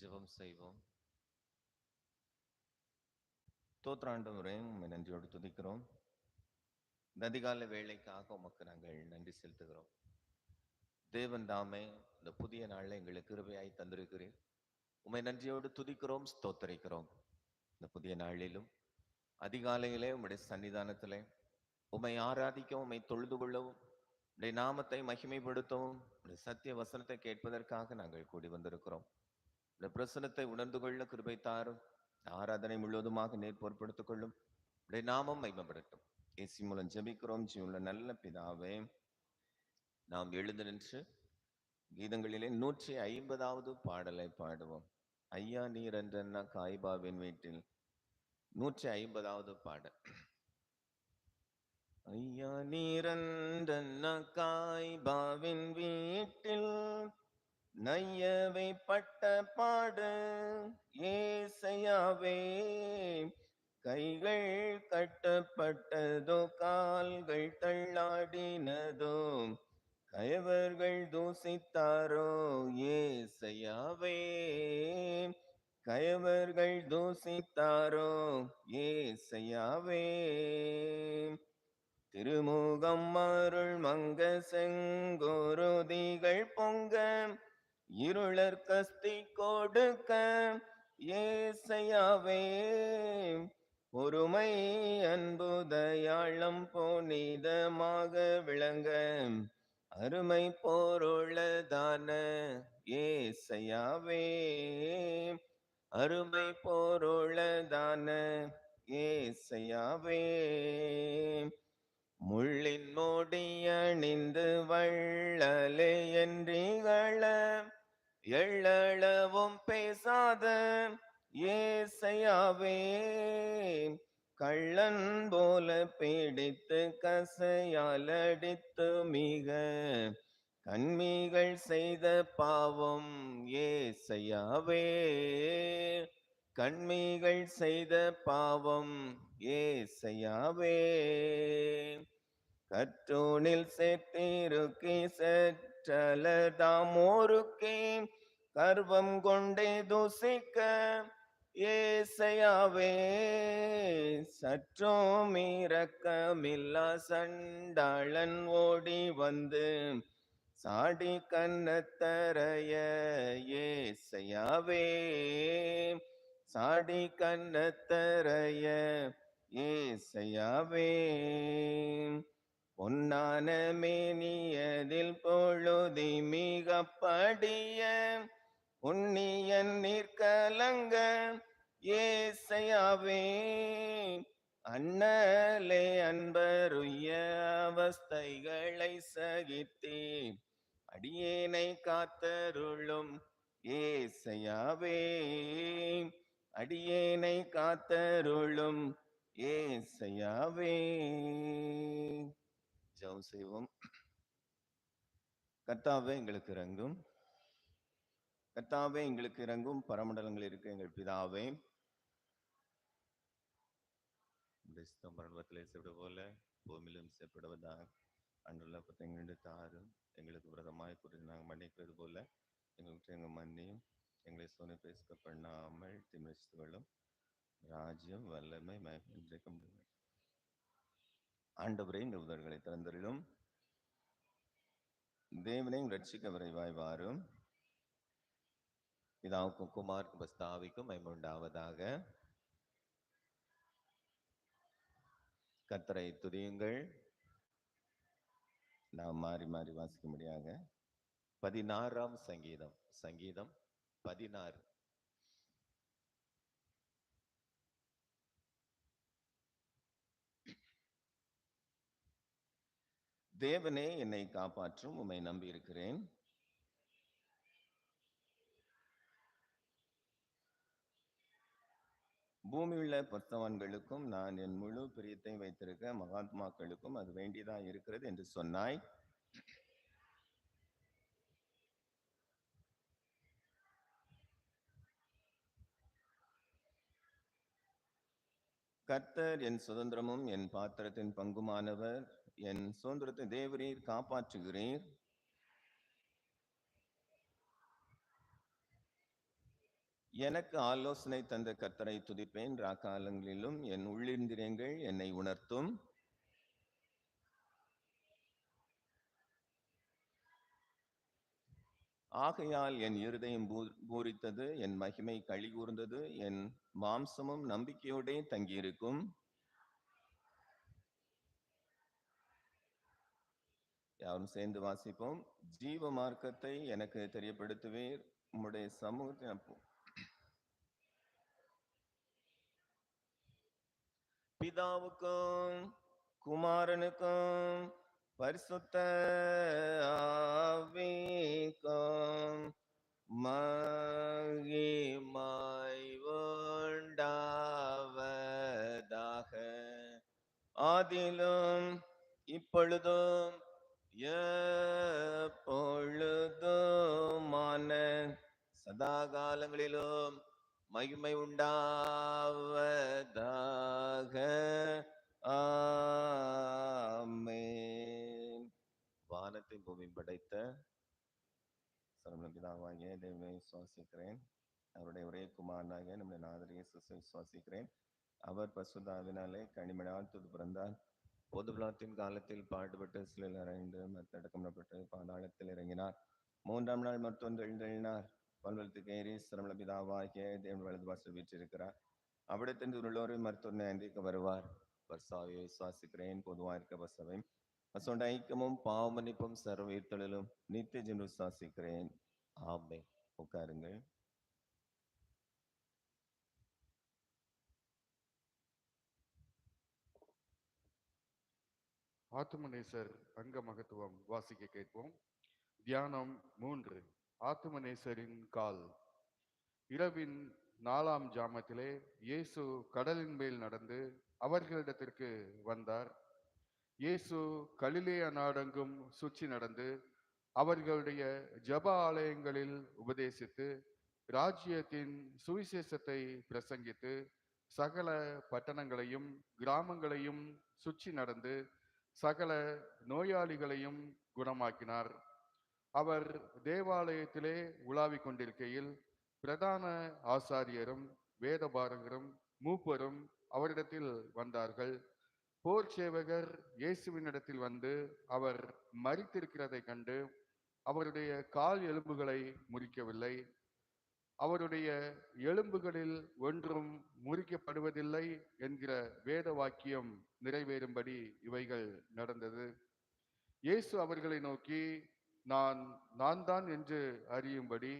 ஜெபம் செய்வோம். தோத்ராண்டவரே உம்மை நன்றியோடு துதிக்கிறோம். இந்த வேலைக்காக உமக்கு நாங்கள் நன்றி செலுத்துகிறோம். தேவன் தாமே இந்த புதிய நாளில் எங்களுக்கு கிருபையாய் தந்திருக்கிறேன் உம்மை நன்றியோடு துதிக்கிறோம் ஸ்தோத்தரிக்கிறோம். இந்த புதிய நாளிலும் அதிகாலையிலே உம்முடைய சன்னிதானத்திலே உம்மை ஆராதிக்கவும் உம்மை தொழுது கொள்ளவும் உடைய நாமத்தை மகிமைப்படுத்தவும் உடைய சத்திய வசனத்தை கேட்பதற்காக நாங்கள் கூடி வந்திருக்கிறோம். இந்த பிரசனத்தை உணர்ந்து கொள்ள கிருபை தாரும். ஆராதனை முழுவதுமாக நேர் பொருட்படுத்திக் கொள்ளும். உடைய நாமம் மைமப்படட்டும் ஏசி மூலம் ஜெபிக்கிறோம். ஜீவனுள்ள நல்ல பிதாவே நாம் எழுந்து நின்று கீதங்களிலே நூற்றி ஐம்பதாவது பாடலை பாடுவோம். ஐயா நீர் என்றன்னா காய்பாவின் வீட்டில் நூற்றி ஐம்பதாவது பாடல். ஐயா நீரன்றன்ன காய்பாவின் வீட்டில் நையவை பட்ட பாடு ஏசையாவே கைகள் கட்டப்பட்டதோ கால்கள் தள்ளாடினதோ கயவர்கள் தூசித்தாரோ ஏசையாவே கயவர்கள் தூசித்தாரோ ஏசையாவே. திருமுகம் அருள் மங்க செங்கோருதிகள் பொங்க இருளர் கஸ்தி கொடுக்க ஏசையாவே பொறுமை அன்பு தயாளம் புனிதமாக விளங்க அருமை போருளதான ஏசையாவே அருமை போருளதான ஏசையாவே. முள்ளின் மூடி அணிந்து வள்ளலே என்றீகள எள்ளளவும் பேசாத ஏசையாவே கள்ளன் போல பீடித்து கசையால் அடித்து மிக கண்மிகள் செய்த பாவம் ஏசையாவே கண்மிகள் செய்த பாவம் ஏசையாவே. கற்றோனில் சேர்த்திருக்கி சற்றலதாமோருக்கே கர்வம் கொண்டே தூசிக்க ஏசையாவே சற்றும் இரக்கமில்லா சண்டாளன் ஓடி வந்து சாடி கண்ணத்தரைய ஏசையாவே சாடி கண்ணத்தரைய ஏசையாவே பொன்னான மேனியதில் பொழுதி மிக படிய புண்ணியன் நிற்கலங்க ஏசையாவே. அண்ணலே அன்பருய அவஸ்தைகளை சகித்தே அடியேனை காத்தருளும் ஏசையாவே. அடியேனை காத்தருளும் ஏசையாவே. ஜெபம் செய்வோம். கர்த்தாவே எங்களுக்கு இறங்கும் கர்த்தாவே எங்களுக்கு இறங்கும் பரமண்டலங்கள் இருக்கு எங்கள் பிதாவே. மரணத்திலே செய்வது போல பூமியிலும் செய்யப்படுவதாக அன்றுள்ள பத்தங்களுக்கு தாரும் எங்களுக்கு விரதமாய் குறித்து நாங்கள் மன்னிக்கிறது போல எங்களுக்கு எங்கள் மன்னியும் எங்களை சோனி பேசுக்க பண்ணாமல் திமிச்சுகளும் ராஜ்யம் வல்லமை மயக்கம் ஆண்டவரே இந்த உதவிகளை திறந்தரிலும் தேவனையும் ரட்சிக்க விரைவாய் வாரும். இதாவுக்கும் குமாருக்கும் பஸ்தாவிக்கும் மைமுண்டாவதாக கத்தரை துதியுங்கள். நாம் மாறி மாறி வாசிக்க முடியாங்க பதினாறாம் சங்கீதம். சங்கீதம் பதினாறு. தேவனே என்னை காப்பாற்றும் உம்மை நம்பி இருக்கிறேன். பூமியுள்ள பத்தவன்களுக்கும் நான் என் முழு பிரியத்தை வைத்திருக்க மகாத்மாக்களுக்கும் அது வேண்டியதா இருக்கிறது என்று சொன்னாய். கர்த்தர் என் சுதந்திரமும் என் பாத்திரத்தின் பங்குமானவர். என் சுதந்திரத்தை தேவரீர் காப்பாற்றுகிறீர். எனக்கு ஆலோசனை தந்த கர்த்தரை துதிப்பேன். ராக்காலங்களிலும் என் உள்ளிந்திரியங்கள் என்னை உணர்த்தும். ஆகையால் என் இருதயம் பூ- பூரித்தது என் மகிமை கழிகூர்ந்தது என் மாம்சமும் நம்பிக்கையோடே தங்கியிருக்கும். யாரும் சேர்ந்து வாசிப்போம். ஜீவ மார்க்கத்தை எனக்கு தெரியப்படுத்துவீர். உம்முடைய சமூகத்தை அப்போ- பிதாவுக்கும் குமாரனுக்கும் பரிசுத்த ஆவிக்கும் மகிமாய் உண்டாவதாக. ஆதிலும் இப்பொழுதும் எப்பொழுதுமான சதா காலங்களிலும் மகிமை உண்டாவதாக. ஆமென். வானத்தை பூமி படைத்த சரமபிதாவாகிய தேவனை விசுவாசிக்கிறேன். அவருடைய ஒரே குமாரனாகிய நம்முடைய நாதர் இயேசுவை விசுவாசிக்கிறேன் அவர் பசுதாவினாலே கனிமனால் துது பிறந்தார். பொதுபலாத்தின் காலத்தில் பாடுபட்டு சிலர் அறைந்து மத்தடக்கப்பட்டு பாதாளத்தில் இறங்கினார். மூன்றாம் நாள் மருத்துவம் எழுந்தெழினார் பல்வலத்துக்கு ஏறி சிரமல பிதாவாகிய தேவன் வலது வாசல் வீற்றிருக்கிறார். அவிடத்தின் உள்ளோரை மருத்துவ நியந்திக்க வருவார். பர்சாவை விசுவாசிக்கிறேன் பொதுவாக இருக்க பசவை பசோண்ட ஐக்கியமும் பாவமன்னிப்பும் சர்வ உயிர்த்தெழலும் நித்திய ஜென்று விசுவாசிக்கிறேன். ஆமே உட்காருங்கள். ஆத்மநேசர் அங்க மகத்துவம் வாசிக்க கேட்போம். தியானம் மூன்று. ஆத்மநேசரின் கால். இரவின் நாலாம் ஜாமத்திலே இயேசு கடலின் மேல் நடந்து அவர்களிடத்திற்கு வந்தார். இயேசு கலிலேய நாடெங்கும் சுற்றி நடந்து அவர்களுடைய ஜப ஆலயங்களில் உபதேசித்து ராஜ்யத்தின் சுவிசேஷத்தை பிரசங்கித்து சகல பட்டணங்களையும் கிராமங்களையும் சுற்றி நடந்து சகல நோயாளிகளையும் குணமாக்கினார். அவர் தேவாலயத்திலே உலாவிக் கொண்டிருக்கையில் பிரதான ஆசாரியரும் வேதபாரகரும் மூப்பரும் அவரிடத்தில் வந்தார்கள். போர் சேவகர் இயேசுவினிடத்தில் வந்து அவர் மறித்திருக்கிறதை கண்டு அவருடைய கால் எலும்புகளை முறிக்கவில்லை. அவருடைய எலும்புகளில் ஒன்றும் முறிக்கப்படுவதில்லை என்கிற வேத வாக்கியம் நிறைவேறும்படி இவைகள் நடந்தது. இயேசு அவர்களை நோக்கி நான் நான் தான் என்று அறியும்படி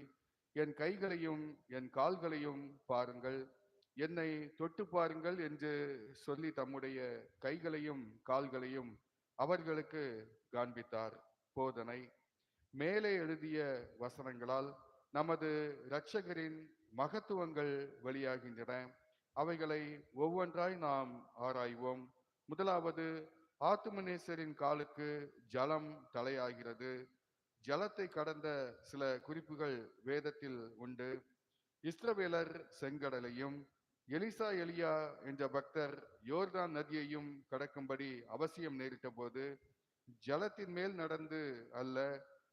என் கைகளையும் என் கால்களையும் பாருங்கள். என்னை தொட்டு பாருங்கள் என்று சொல்லி தம்முடைய கைகளையும் கால்களையும் அவர்களுக்கு காண்பித்தார். போதனை. மேலே எழுதிய வசனங்களால் நமது இரட்சகரின் மகத்துவங்கள் வெளியாகின்றன. அவைகளை ஒவ்வொன்றாய் நாம் ஆராய்வோம். முதலாவது ஆத்துமநேசரின் காலுக்கு ஜலம் தலையாகிறது. ஜலத்தை கடந்த சில குறிப்புகள் வேதத்தில் உண்டு. இஸ்ரவேலர் செங்கடலையும் எலிசா எலியா என்ற பக்தர் யோர்தான் நதியையும் கடக்கும்படி அவசியம் நேரிட்ட போது ஜலத்தின் மேல் நடந்து அல்ல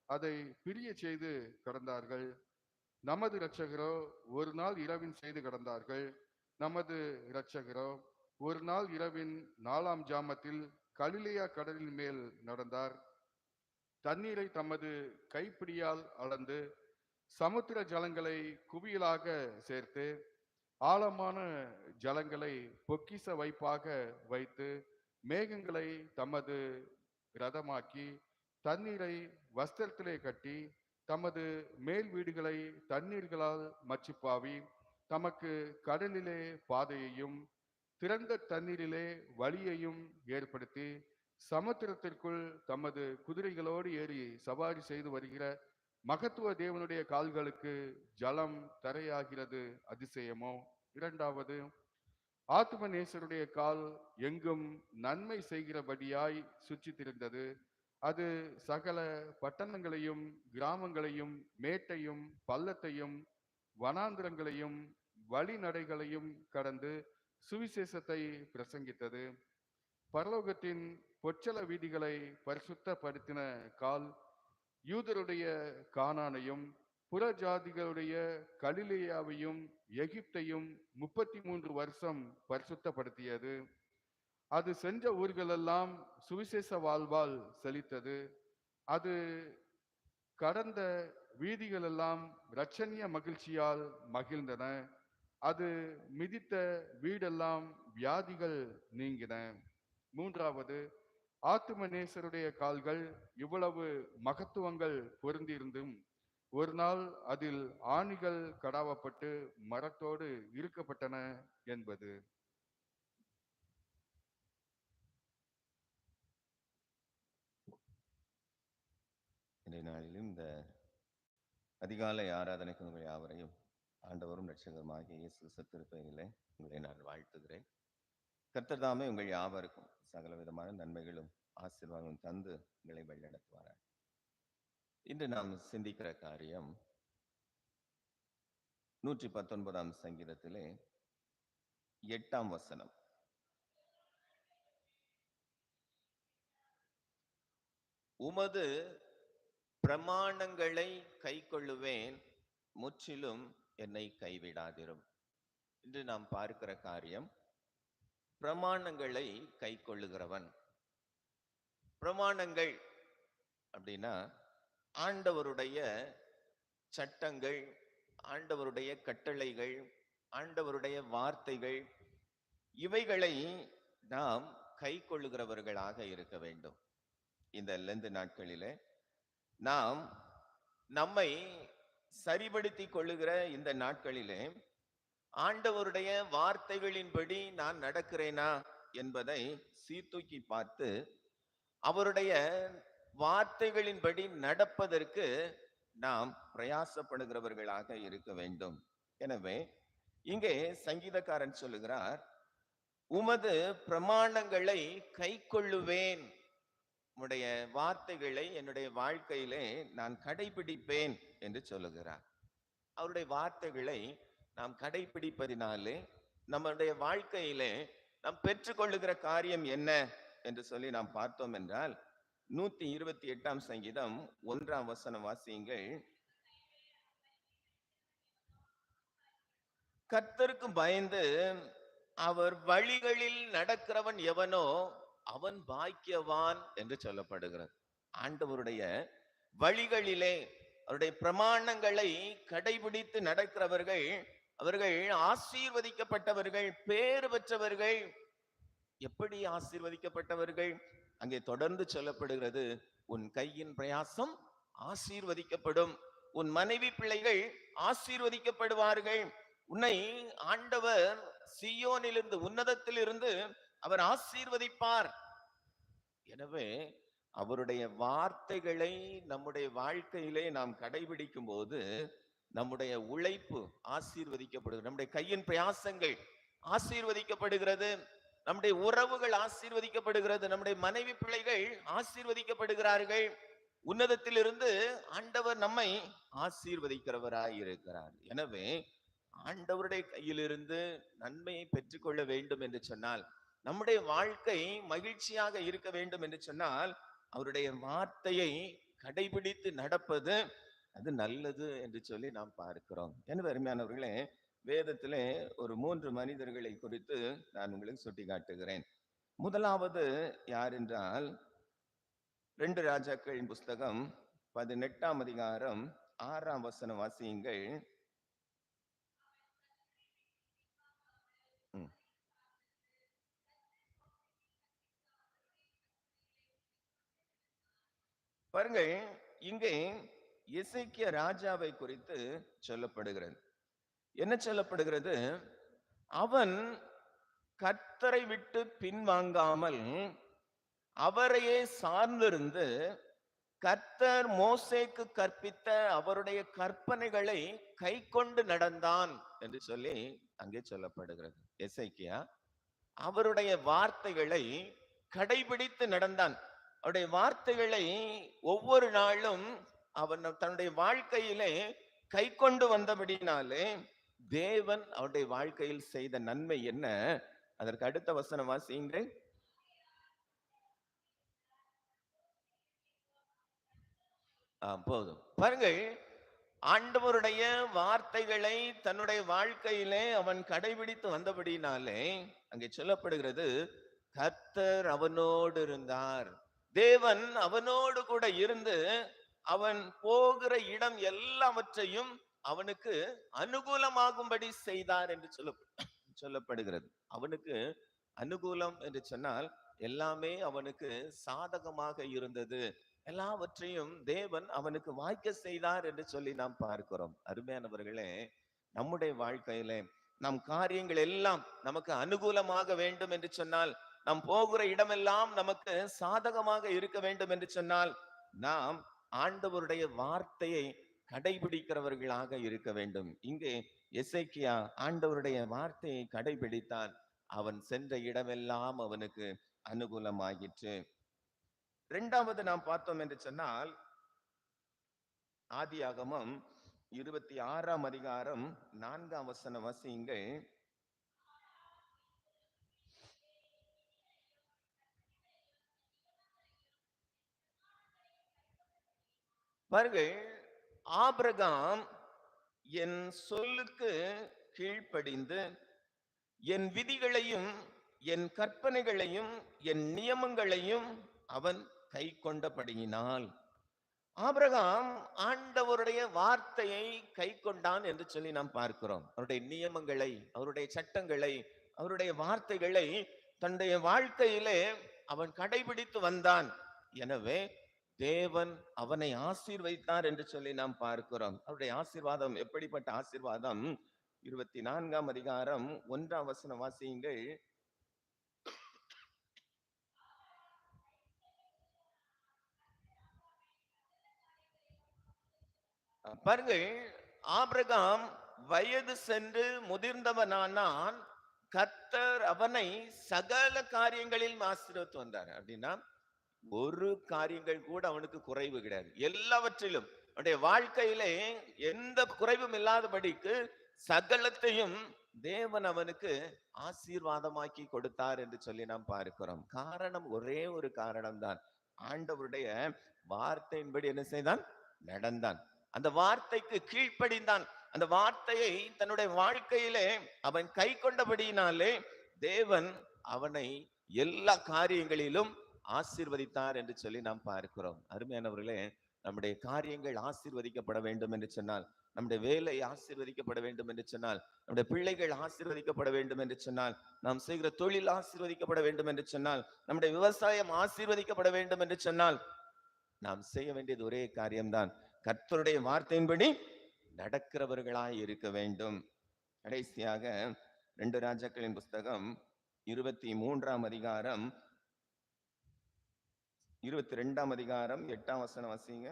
அதை பிரிய செய்து கடந்தார்கள். நமது இரட்சகரோ ஒரு நாள் இரவின் செய்து கடந்தார்கள். நமது இரட்சகரோ ஒரு நாள் இரவின் நாலாம் ஜாமத்தில் கலிலியா கடலின் மேல் நடந்தார். தண்ணீரை தமது கைப்பிடியால் அளந்து சமுத்திர ஜலங்களை குவியலாக சேர்த்து ஆழமான ஜலங்களை பொக்கிச வைப்பாக வைத்து மேகங்களை தமது ரதமாக்கி தண்ணீரை வஸ்திரத்திலே கட்டி தமது மேல் வீடுகளை தண்ணீர்களால் மச்சிப்பாவி தமக்கு கடலிலே பாதையையும் திறந்த தண்ணீரிலே வழியையும் ஏற்படுத்தி சமுத்திரத்திற்குள் தமது குதிரைகளோடு ஏறி சவாரி செய்து வருகிற மகத்துவ தேவனுடைய கால்களுக்கு ஜலம் தரையாகிறது அதிசயமோ? இரண்டாவது ஆத்மநேசருடைய கால் எங்கும் நன்மை செய்கிறபடியாய் சுற்றித்திருந்தது. அது சகல பட்டணங்களையும் கிராமங்களையும் மேட்டையும் பள்ளத்தையும் வனாந்திரங்களையும் வழிநடைகளையும் கடந்து சுவிசேஷத்தை பிரசங்கித்தது. பரலோகத்தின் பொச்சல வீதிகளை பரிசுத்தப்படுத்தின கால் யூதருடைய கானானையும் புறஜாதிகளுடைய கலிலேயாவையும் எகிப்தையும் முப்பத்தி மூன்று வருஷம் பரிசுத்தப்படுத்தியது. அது சென்ற ஊர்களெல்லாம் சுவிசேஷ வாழ்வால் செழித்தது. அது கடந்த வீதிகளெல்லாம் இரட்சணிய மகிழ்ச்சியால் மகிழ்ந்தன. அது மிதித்த வீடெல்லாம் வியாதிகள் நீங்கின. மூன்றாவது ஆத்துமநேசருடைய கால்கள் இவ்வளவு மகத்துவங்கள் பொருந்திருந்தும் ஒரு நாள் அதில் ஆணிகள் கடாவப்பட்டு மரத்தோடு இருக்கப்பட்டன என்பது. இன்றைய நாளிலும் இந்த அதிகாலை ஆராதனைக்கு உங்கள் யாவரையும் ஆண்டவரும் ரட்சகருமாகிய இயேசு கிறிஸ்து உங்களை நான் வாழ்த்துகிறேன். கர்த்தர் தாமே உங்கள் யாவருக்கும் சகல விதமான நன்மைகளும் ஆசீர்வாதங்களும் தந்து உங்களை வழிநடத்துவாரார் இன்று நாம் சிந்திக்கிற காரியம் நூற்றி பத்தொன்பதாம் சங்கீதத்திலே எட்டாம் வசனம். உமது பிரமாணங்களை கை கொள்ளுவேன் முற்றிலும் என்னை கைவிடாதிரும். இன்று நாம் பார்க்கிற காரியம் பிரமாணங்களை கை கொள்ளுகிறவன் பிரமாணங்கள் அப்படின்னா ஆண்டவருடைய சட்டங்கள் ஆண்டவருடைய கட்டளைகள் ஆண்டவருடைய வார்த்தைகள் இவைகளை நாம் கை கொள்ளுகிறவர்களாக இருக்க வேண்டும். இந்த லெந்து நாட்களிலே நாம் நம்மை சரிபடுத்தி கொள்ளுகிற இந்த நாட்களிலே ஆண்டவருடைய வார்த்தைகளின்படி நான் நடக்கிறேனா என்பதை சீர்தூக்கி பார்த்து அவருடைய வார்த்தைகளின்படி நடப்பதற்கு நாம் பிரயாசப்படுகிறவர்களாக இருக்க வேண்டும். எனவே இங்கே சங்கீதக்காரன் சொல்லுகிறார் உமது பிரமாணங்களை கை கொள்ளுவேன் உம்முடைய வார்த்தைகளை என்னுடைய வாழ்க்கையிலே நான் கடைபிடிப்பேன் என்று சொல்லுகிறார். அவருடைய வார்த்தைகளை நாம் கடைபிடிப்பதினாலே நம்முடைய வாழ்க்கையிலே நாம் பெற்றுக்கொள்ளுகிற காரியம் என்ன என்று சொல்லி நாம் பார்த்தோம் என்றால் நூத்தி இருபத்தி எட்டாம் சங்கீதம் ஒன்றாம் வசனம் வாசியுங்கள். கர்த்தருக்கு பயந்து அவர் வழிகளில் நடக்கிறவன் எவனோ அவன் பாக்கியவான் என்று சொல்லப்படுகிறது. ஆண்டவருடைய வழிகளிலே அவருடைய பிரமாணங்களை கடைபிடித்து நடக்கிறவர்கள் அவர்கள் ஆசீர்வதிக்கப்பட்டவர்கள் பேறு பெற்றவர்கள். எப்படி ஆசீர்வதிக்கப்பட்டவர்கள்? அங்கே தொடர்ந்து சொல்லப்படுகிறது உன் கையின் பிரயாசம் ஆசீர்வதிக்கப்படும். உன் மனைவி பிள்ளைகள் ஆசீர்வதிக்கப்படுவார்கள். உன்னை ஆண்டவர் சியோனிலிருந்து உன்னதத்திலிருந்து அவர் ஆசீர்வதிப்பார். எனவே அவருடைய வார்த்தைகளை நம்முடைய வாழ்க்கையிலே நாம் கடைபிடிக்கும் போது நம்முடைய உழைப்பு ஆசீர்வதிக்கப்படுகிறது. நம்முடைய கையின் பிரயாசங்கள் ஆசீர்வதிக்கப்படுகிறது. நம்முடைய உறவுகள் ஆசீர்வதிக்கப்படுகிறது. நம்முடைய மனைவி பிள்ளைகள் ஆசீர்வதிக்கப்படுகிறார்கள். உன்னதத்திலிருந்து ஆண்டவர் நம்மை ஆசீர்வதிக்கிறவராய் இருக்கிறார். எனவே ஆண்டவருடைய கையிலிருந்து நன்மையை பெற்றுக்கொள்ள வேண்டும் என்று சொன்னால் நம்முடைய வாழ்க்கை மகிழ்ச்சியாக இருக்க வேண்டும் என்று சொன்னால் அவருடைய வார்த்தையை கடைபிடித்து நடப்பது அது நல்லது என்று சொல்லி நாம் பார்க்கிறோம். எனவே அருமையானவர்களே வேதத்திலே ஒரு மூன்று மனிதர்களை குறித்து நான் உங்களுக்கு சுட்டி காட்டுகிறேன் முதலாவது யார் என்றால் ரெண்டு ராஜாக்களின் புஸ்தகம் பதினெட்டாம் அதிகாரம் ஆறாம் வசனம் வாசியுங்கள். பாருங்கள் இங்கே இசைக்கிய ராஜாவை குறித்து சொல்லப்படுகிறது. என்ன சொல்லப்படுகிறது? அவன் கர்த்தரை விட்டு பின்வாங்காமல் அவரையே சார்ந்திருந்து கர்த்தர் மோசேக்கு கற்பித்த அவருடைய கற்பனைகளை கை கொண்டு நடந்தான் என்று சொல்லி அங்கே சொல்லப்படுகிறது. எசைக்கியா அவருடைய வார்த்தைகளை கடைபிடித்து நடந்தான். அவருடைய வார்த்தைகளை ஒவ்வொரு நாளும் அவன் தன்னுடைய வாழ்க்கையிலே கை கொண்டு வந்தபடினாலே தேவன் அவருடைய வாழ்க்கையில் செய்த நன்மை என்ன? அதற்கு அடுத்த வசனம் வாசியுங்கள். போதும். பாருங்கள் ஆண்டவருடைய வார்த்தைகளை தன்னுடைய வாழ்க்கையிலே அவன் கடைபிடித்து வந்தபடினாலே அங்கே சொல்லப்படுகிறது கர்த்தர் அவனோடு இருந்தார். தேவன் அவனோடு கூட இருந்து அவன் போகிற இடம் எல்லாவற்றையும் அவனுக்கு அனுகூலமாகும்படி செய்தார் என்று சொல்ல சொல்லப்படுகிறது. அவனுக்கு அனுகூலம் என்று சொன்னால் எல்லாமே அவனுக்கு சாதகமாக இருந்தது. எல்லாவற்றையும் தேவன் அவனுக்கு வாய்க்க செய்தார் என்று சொல்லி நாம் பார்க்கிறோம். அருமையானவர்களே நம்முடைய வாழ்க்கையிலே நம் காரியங்கள் எல்லாம் நமக்கு அனுகூலமாக வேண்டும் என்று சொன்னால் நாம் போகிற இடமெல்லாம் நமக்கு சாதகமாக இருக்க வேண்டும் என்று சொன்னால் நாம் ஆண்டவருடைய வார்த்தையை கடைபிடிக்கிறவர்களாக இருக்க வேண்டும். இங்கே எசைக்கியா ஆண்டவருடைய வார்த்தையை கடைபிடித்தான். அவன் சென்ற இடமெல்லாம் அவனுக்கு அனுகூலமாயிற்று. இரண்டாவது நாம் பார்த்தோம் என்று சொன்னால் ஆதியாகமம் இருபத்தி ஆறாம் அதிகாரம் நான்காம் வசன வசியுங்கள். பாருங்கள் ஆபிரகாம் என் சொல்லுக்கு கீழ்ப்படிந்து என் விதிகளையும் என் கற்பனைகளையும் என் நியமங்களையும் அவன் கை கொண்டபடியினால். ஆபிரகாம் ஆண்டவருடைய வார்த்தையை கை கொண்டான் என்று சொல்லி நாம் பார்க்கிறோம். அவருடைய நியமங்களை அவருடைய சட்டங்களை அவருடைய வார்த்தைகளை தன்னுடைய வாழ்க்கையிலே அவன் கடைபிடித்து வந்தான். எனவே தேவன் அவனை ஆசீர்வதித்தார் என்று சொல்லி நாம் பார்க்கிறோம். அவருடைய ஆசீர்வாதம் எப்படிப்பட்ட ஆசீர்வாதம்? இருபத்தி நான்காம் அதிகாரம் ஒன்றாம் வசன வாசியுங்கள். பாருங்கள் ஆபிரகாம் வயது சென்று முதிர்ந்தவனானான் கத்தர் அவனை சகல காரியங்களில் ஆசீர்வத்து வந்தார். அப்படின்னா ஒரு காரியங்கள் கூட அவனுக்கு குறைவு கிடையாது. எல்லாவற்றிலும் அவனுடைய வாழ்க்கையிலே எந்த குறைவும் இல்லாதபடிக்கு சகலத்தையும் தேவன் அவனுக்கு ஆசீர்வாதமாக்கி கொடுத்தார் என்று சொல்லி நாம் பார்க்கிறோம். காரணம் ஒரே ஒரு காரணம் தான் ஆண்டவருடைய வார்த்தையின்படி என்ன செய்தான்? நடந்தான். அந்த வார்த்தைக்கு கீழ்ப்படிந்தான். அந்த வார்த்தையை தன்னுடைய வாழ்க்கையிலே அவன் கை கொண்டபடியினாலே தேவன் அவனை எல்லா காரியங்களிலும் ஆசீர்வதித்தார் என்று சொல்லி நாம் பார்க்கிறோம். அருமையானவர்களே நம்முடைய காரியங்கள் ஆசீர்வதிக்கப்பட வேண்டும் என்று சொன்னால் நம்முடைய வேலை ஆசீர்வதிக்கப்பட வேண்டும் என்று சொன்னால் நம்முடைய பிள்ளைகள் ஆசீர்வதிக்கப்பட வேண்டும் என்று சொன்னால் நாம் செய்கிற தொழில் ஆசீர்வதிக்கப்பட வேண்டும் என்று சொன்னால் நம்முடைய விவசாயம் ஆசீர்வதிக்கப்பட வேண்டும் என்று சொன்னால் நாம் செய்ய வேண்டியது ஒரே காரியம்தான். கர்த்தருடைய வார்த்தையின்படி நடக்கிறவர்களாய் இருக்க வேண்டும். கடைசியாக ரெண்டு ராஜாக்களின் புஸ்தகம் இருபத்தி மூன்றாம் அதிகாரம் இருபத்தி ரெண்டாம் அதிகாரம் எட்டாம் வசனம் வசிங்க.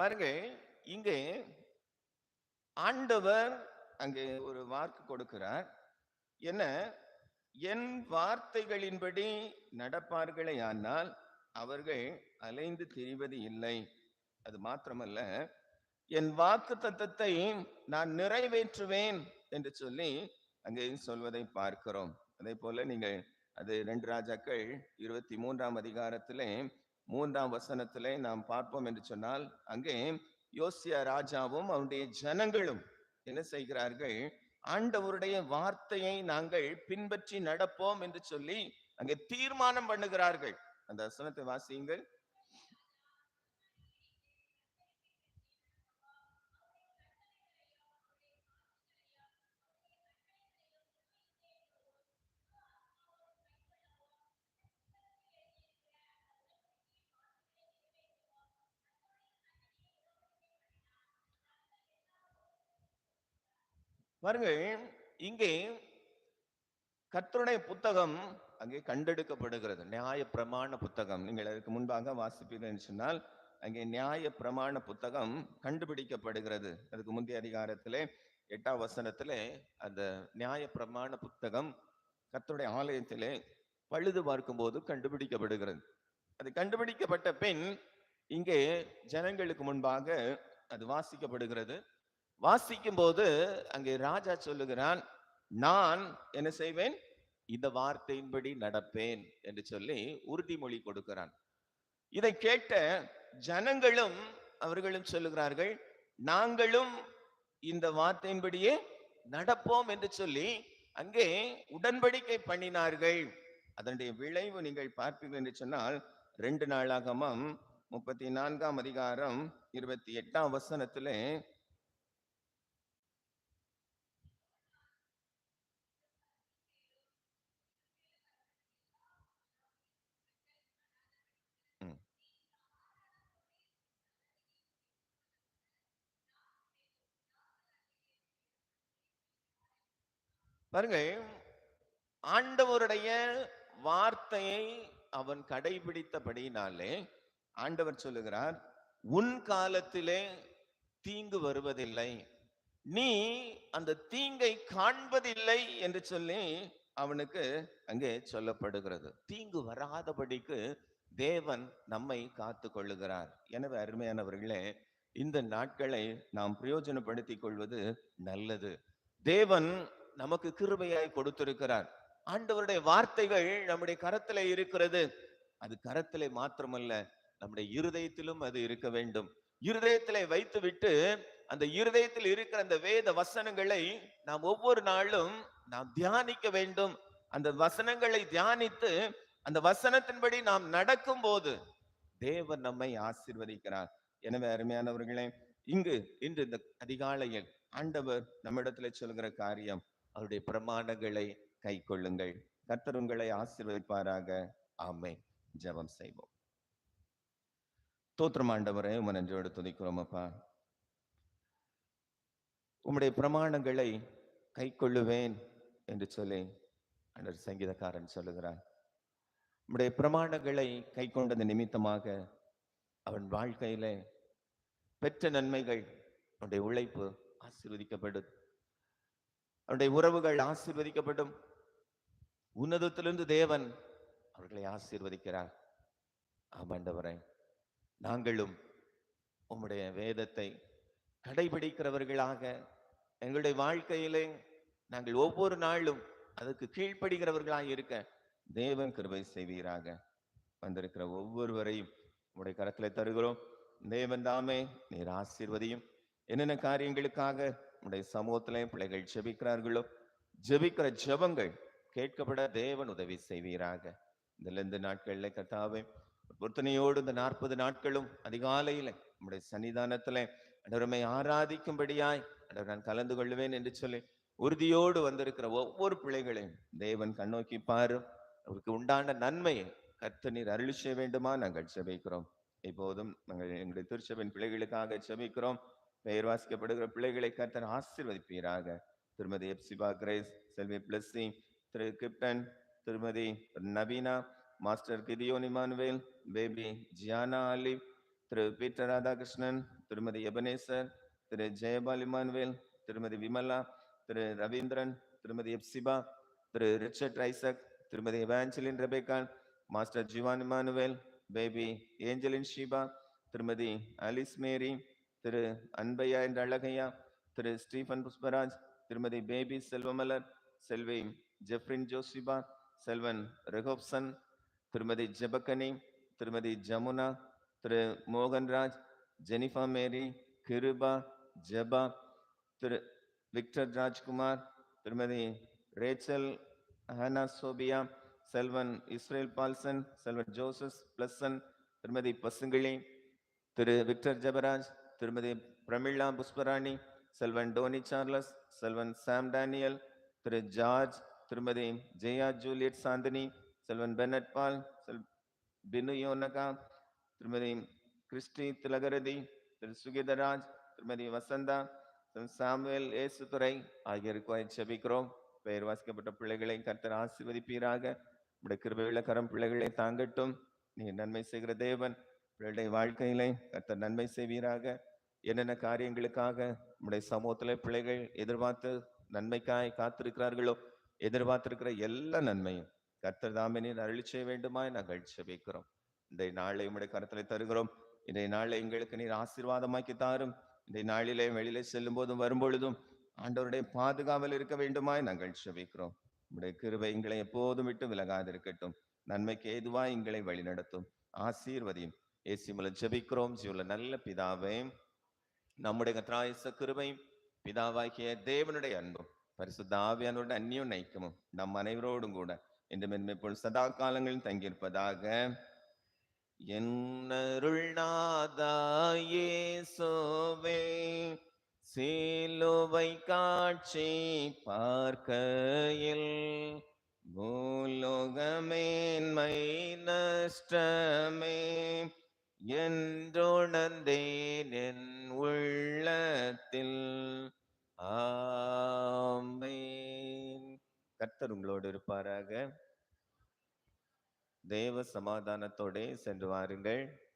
பாருங்க இங்கே ஆண்டவர் அங்கே ஒரு வாக்கு கொடுக்கிறார். என்ன? என் வார்த்தைகளின்படி நடப்பார்களேயானால் அவர்கள் அலைந்து திரிவது இல்லை. அது மாத்திரமல்ல என் வாக்கு தத்தத்தை நான் நிறைவேற்றுவேன் என்று சொல்லி அங்கே சொல்வதை பார்க்கிறோம். அதே போல நீங்கள் அது ரெண்டு ராஜாக்கள் இருபத்தி மூன்றாம் அதிகாரத்திலே மூன்றாம் வசனத்திலே நாம் பார்ப்போம் என்று சொன்னால் அங்கே யோசியா ராஜாவும் அவனுடைய ஜனங்களும் என்ன செய்கிறார்கள்? ஆண்டவருடைய வார்த்தையை நாங்கள் பின்பற்றி நடப்போம் என்று சொல்லி அங்கே தீர்மானம் பண்ணுகிறார்கள். அந்த வசனத்தை வாசியுங்கள். பாருங்கள் இங்கே கத்தருடைய புத்தகம் அங்கே கண்டெடுக்கப்படுகிறது. நியாய பிரமாண புத்தகம். நீங்கள் அதற்கு முன்பாக வாசிப்பீர்கள் என்று சொன்னால் அங்கே நியாய பிரமாண புத்தகம் கண்டுபிடிக்கப்படுகிறது. அதுக்கு முந்தைய அதிகாரத்திலே எட்டாம் வசனத்திலே அந்த நியாய பிரமாண புத்தகம் கத்தருடைய ஆலயத்திலே பழுது பார்க்கும்போது கண்டுபிடிக்கப்படுகிறது. அது கண்டுபிடிக்கப்பட்ட பின் இங்கே ஜனங்களுக்கு முன்பாக அது வாசிக்கப்படுகிறது. வாசிக்கும் போது அங்கே ராஜா சொல்லுகிறான் நான் என்ன செய்வேன்? இந்த வார்த்தையின்படி நடப்பேன் என்று சொல்லி உறுதிமொழி கொடுக்கிறான். இதை கேட்ட ஜனங்களும் அவர்களும் சொல்லுகிறார்கள் நாங்களும் இந்த வார்த்தையின்படியே நடப்போம் என்று சொல்லி அங்கே உடன்படிக்கை பண்ணினார்கள். அதனுடைய விளைவு நீங்கள் பார்ப்பீர்கள் என்று சொன்னால் ரெண்டு நாளாகமம் முப்பத்தி நான்காம் அதிகாரம் இருபத்தி எட்டாம் வசனத்திலே பாருங்க ஆண்டவருடைய வார்த்தையை அவன் கடைபிடித்தபடியினாலே ஆண்டவர் சொல்லுகிறார் உன் காலத்திலே தீங்கு வருவதில்லை. நீ அந்த தீங்கை காண்பதில்லை என்று சொல்லி அவனுக்கு அங்கே சொல்லப்படுகிறது. தீங்கு வராதபடிக்கு தேவன் நம்மை காத்து கொள்ளுகிறார். எனவே அருமையானவர்களே இந்த நாட்களை நாம் பிரயோஜனப்படுத்திக் கொள்வது நல்லது. தேவன் நமக்கு கிருபையாய் கொடுத்திருக்கிறார். ஆண்டவருடைய வார்த்தைகள் நம்முடைய கரத்திலே இருக்கிறது. அது கரத்திலே மாத்திரமல்ல நம்முடைய இருதயத்திலும் அது இருக்க வேண்டும். இருதயத்திலே வைத்துவிட்டு அந்த இருதயத்தில் இருக்கிற அந்த வேத வசனங்களை நாம் ஒவ்வொரு நாளும் நாம் தியானிக்க வேண்டும். அந்த வசனங்களை தியானித்து அந்த வசனத்தின்படி நாம் நடக்கும் போது தேவன் நம்மை ஆசிர்வதிக்கிறார். எனவே அருமையானவர்களே இங்கு இன்று இந்த அதிகாலையில் ஆண்டவர் நம்மிடத்துல சொல்கிற காரியம் அவருடைய பிரமாணங்களை கை கொள்ளுங்கள் கர்த்தர் உங்களை ஆசீர்வதிப்பாராக. ஆமை ஜெபம் செய்வோம். தோத்திரம் உம நன்றோடு துதிக்கிறோம் அப்பா. உம்முடைய பிரமாணங்களை கை கொள்ளுவேன் என்று சொல்லி அண்டர் சங்கீதக்காரன் சொல்லுகிறார். உம்முடைய பிரமாணங்களை கை கொண்டது நிமித்தமாக அவன் வாழ்க்கையிலே பெற்ற நன்மைகள் அவனுடைய உழைப்பு ஆசீர்வதிக்கப்படும் அவருடைய உறவுகள் ஆசீர்வதிக்கப்படும் உன்னதத்திலிருந்து தேவன் அவர்களை ஆசீர்வதிக்கிறார். ஆமாண்டவரை நாங்களும் உம்முடைய வேதத்தை கடைபிடிக்கிறவர்களாக எங்களுடைய வாழ்க்கையிலே நாங்கள் ஒவ்வொரு நாளும் அதுக்கு கீழ்ப்படுகிறவர்களாக இருக்க தேவன் கிருபை செய்வீராக. வந்திருக்கிற ஒவ்வொருவரையும் உம்முடைய கரத்தில் தருகிறோம். தேவன் தாமே நீர் ஆசீர்வதியும். என்னென்ன காரியங்களுக்காக உம்முடைய சமூகத்திலே பிள்ளைகள் ஜெபிக்கிறார்களோ? ஜெபிக்கிற ஜெபங்கள் கேட்கப்பட தேவன் உதவி செய்வீராக. இந்த இந்த நாட்கள்ல கர்த்தாவே பொருத்தனையோடு இந்த நாற்பது நாட்களும் அதிகாலையில நம்முடைய சன்னிதானத்துல அடருமை ஆராதிக்கும்படியாய் அடர் நான் கலந்து கொள்வேன் என்று சொல்லி உறுதியோடு வந்திருக்கிற ஒவ்வொரு பிள்ளைகளையும் தேவன் கண்ணோக்கி பாரு. அவருக்கு உண்டான நன்மையை கர்த்தர் நீர் செய்ய வேண்டுமா? நாங்கள் செபிக்கிறோம் இப்போதும் நாங்கள் எங்களுடைய திருச்சபின் பிள்ளைகளுக்காக செபிக்கிறோம் பெயர் வாசிக்கப்படுகிற பிள்ளைகளை கர்த்தர் ஆசீர்வதிப்பீராக. திருமதி எப்சிபா கிரேஸ் செல்வி பிளஸ்ஸி திரு கிப்டன் திருமதி Naveena Master Gideon Emmanuel Baby Giana Ali திரு பீட்டர் ராதாகிருஷ்ணன் திருமதி எபனேசர் திரு ஜெயபால் இமானுவேல் திருமதி விமலா திரு ரவீந்திரன் திருமதி எப்சிபா திரு ரிச்சர்ட் ஐசக் திருமதி Evangeline Rebecca Master Jivan Emmanuel Baby Angeline Sheba திருமதி அலிஸ் மேரி திரு அன்பையா என்ற அழகையா திரு ஸ்டீஃபன் புஷ்பராஜ் திருமதி பேபி செல்வமலர் செல்வி ஜெஃப்ரின் ஜோசிபா செல்வன் ரெகோப்சன் திருமதி ஜெபக்கனி திருமதி ஜமுனா திரு மோகன்ராஜ் ஜெனிஃபா மேரி கிருபா ஜெபா திரு விக்டர் ராஜ்குமார் திருமதி ரேச்சல் ஹனா சோபியா செல்வன் இஸ்ரேல் பால்சன் செல்வன் ஜோசஸ் பிளஸன் திருமதி பசுங்கிளி திரு விக்டர் ஜெபராஜ் திருமதி பிரமிளா புஷ்பராணி செல்வன் டோனி சார்லஸ் செல்வன் சாம் டேனியல் திரு ஜார்ஜ் திருமதி ஜெயா ஜூலியட் சாந்தினி செல்வன் பெனட் பால் செல் பினு யோனகா திருமதி கிறிஸ்டி திலகரதி திரு சுகிதராஜ் திருமதி வசந்தா திரு சாமுவேல் ஏசுதுரை ஆகியோருக்கு செபிக்கிறோம். பெயர் வாசிக்கப்பட்ட பிள்ளைகளை கர்த்தர் ஆசிர்வதிப்பீராக. உடைய கிருபையுள்ள கரம் பிள்ளைகளை தாங்கட்டும். நீ நன்மை செய்கிற தேவன் பிள்ளைகளுடைய வாழ்க்கையிலே கர்த்தர் நன்மை செய்வீராக. என்னென்ன காரியங்களுக்காக உடைய சமூகத்தில் பிள்ளைகள் எதிர்பார்த்து நன்மைக்காய் காத்திருக்கிறார்களோ எதிர்பார்த்திருக்கிற எல்லா நன்மையும் கர்த்தர் தாமே நீர் அருளி செய்ய வேண்டுமாய் நாங்கள் செபிக்கிறோம் இந்த நாளை உம்முடைய கருத்தில் தருகிறோம். இந்த நாளை எங்களுக்கு நீர் ஆசீர்வாதமாக்கி தாரும். இந்த நாளிலே வெளியிலே செல்லும் போதும் வரும்பொழுதும் ஆண்டவருடைய பாதுகாவல் இருக்க வேண்டுமாய் நாங்கள் செபிக்கிறோம் உடைய கிருபை எங்களை எப்போதும் விட்டு விலகாதிருக்கட்டும். நன்மைக்கு ஏதுவாய் எங்களை வழிநடத்தும். ஆசீர்வதியும். ஏசி மூலம் ஜெபிக்கிறோம். ஜீவுல நல்ல பிதாவையும் நம்முடைய கத்ராயச கிருபையும் பிதாவாகிய தேவனுடைய அன்பும் பரிசுத்த ஆவியானோட அந்நியும் நைக்கமும் நம் அனைவரோடும் கூட இந்த மென்மைப்போல் சதா காலங்களில் தங்கியிருப்பதாக. என்னருள்நாதாயேசுவே சிலுவை காட்சி பார்க்கையில் பூலோகமேன்மை நஷ்டமே என்றுணர்ந்தேன் என் உள்ளத்தில். ஆமென். கர்த்தர் உங்களோடு இருப்பாராக. தேவ சமாதானத்தோடே சென்று வாருங்கள்.